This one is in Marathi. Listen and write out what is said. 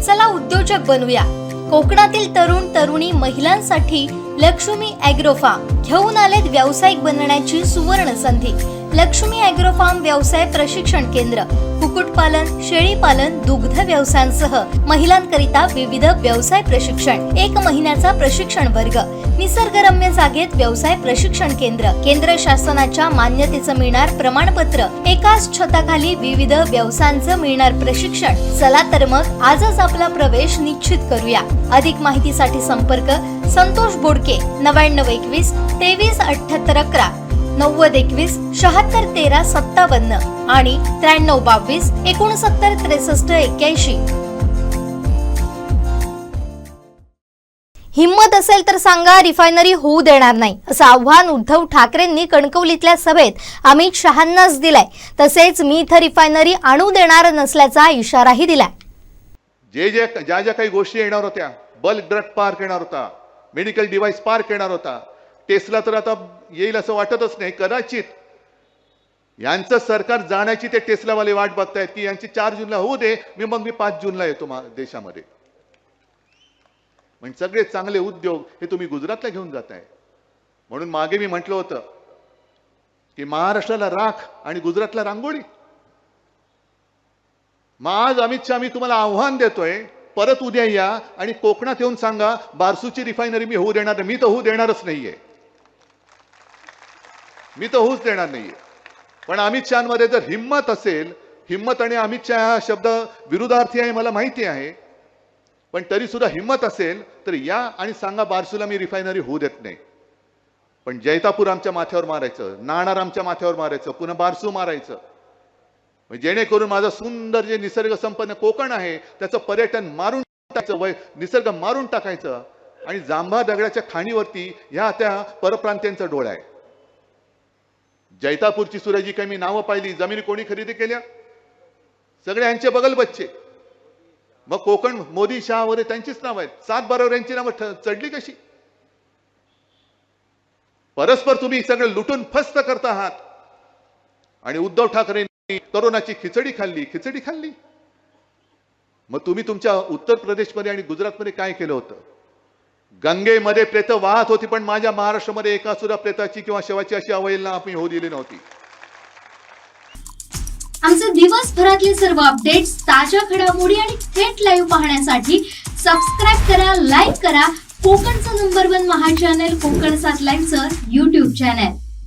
चला उद्योजक बनूया. कोकणातील तरुण तरुणी महिलांसाठी लक्ष्मी अॅग्रोफार्म घेऊन आलेत व्यावसायिक बनण्याची सुवर्ण संधी लक्ष्मी अॅग्रोफार्म व्यवसाय प्रशिक्षण केंद्र कुक्कुटपालन शेळीपालन दुग्ध व्यवसायांसह महिलांकरिता विविध व्यवसाय प्रशिक्षण एक महिन्याचा प्रशिक्षण वर्ग निसर्गरम्य जागेत व्यवसाय प्रशिक्षण केंद्र केंद्र शासनाच्या मान्यतेचं मिळणार प्रमाणपत्र एकाच छताखाली विविध व्यवसायांचं मिळणार प्रशिक्षण. चला तर मग आजच आपला प्रवेश निश्चित करूया. अधिक माहितीसाठी संपर्क संतोष बोडके नव्याण्णव एकवीस तेवीस अठ्ठ्याहत्तर अकरा नव्वद एकवीस शहात्तर तेरा सत्तावन्न आणि त्र्याण्णव बावीस एकोणसत्तर त्रेसष्ट एक्क्याऐंशी. हिंमत असेल तर सांगा रिफायनरी होऊ देणार नाही असं आव्हान उद्धव ठाकरेंनी कणकवलीतल्या सभेत अमित शहांनाच दिलाय. तसेच मी इथं रिफायनरी आणू देणार नसल्याचा इशाराही दिलाय. जे जे ज्या ज्या काही गोष्टी येणार होत्या बल्क ड्रग पार्क येणार होता मेडिकल डिव्हाइस पार्क येणार होता. टेस्ला तर आता येईल असं वाटतच नाही कदाचित यांचं सरकार जाण्याची ते टेस्लावाले वाट बघतायत की यांची चार जूनला होऊ दे मी मग मी पाच जूनला येतो देशामध्ये. म्हणजे सगळे चांगले उद्योग हे तुम्ही गुजरातला घेऊन जाताय. म्हणून मागे मी म्हटलं होतं की महाराष्ट्राला राख आणि गुजरातला रांगोळी. मग आज अमित शहा मी तुम्हाला आव्हान देतोय परत उद्या या आणि कोकणात येऊन सांगा बारसूची रिफायनरी मी होऊ देणार नाही. मी तर होऊ देणारच नाहीये. मी तर होऊच देणार नाहीये. पण अमित शहामध्ये जर हिंमत असेल हिंमत आणि अमित शहा हा शब्द विरुद्धार्थी आहे मला माहिती आहे. पण तरी सुद्धा हिंमत असेल तर या आणि सांगा बारसूला मी रिफायनरी होऊ देत नाही. पण जैतापूर आमच्या माथ्यावर मारायचं नाणार आमच्या माथ्यावर मारायचं पुन्हा बारसू मारायचं. जेणेकरून माझं सुंदर जे निसर्ग संपन्न कोकण आहे त्याचं पर्यटन मारून टाकायचं वय निसर्ग मारून टाकायचं आणि जांभा दगडाच्या खाणीवरती ह्या त्या परप्रांत्यांचा डोळा आहे. जैतापूरची सुद्धा काही मी नावं पाहिली जमिनी कोणी खरेदी केल्या? सगळे यांचे बगल बच्चे. मग कोकण मोदी शहा वगैरे त्यांचीच नावं आहेत. सात बरोबर यांची नावं चढली कशी? परस्पर तुम्ही सगळं लुटून फस्त करता आहात. आणि उद्धव ठाकरे करोनाची खिचडी खाल्ली खिचडी खाल्ली. मग तुम्ही तुमच्या उत्तर प्रदेशमध्ये आणि गुजरातमध्ये काय केलं होतं? गंगेमध्ये प्रेत वाहत होती पण माझ्या महाराष्ट्रामध्ये एका सुद्धा प्रेताची किंवा शवाची अशी अवहेलना आम्ही होऊ दिली नव्हती. आमचे दिवसभरातले सर्व अपडेट्स ताज्या घडामोडी आणि थेट लाईव्ह पाहण्यासाठी सबस्क्राईब करा लाईक करा. कोकणचं number one Maha channel Kokan सात लाईव्हचं युट्यूब चॅनल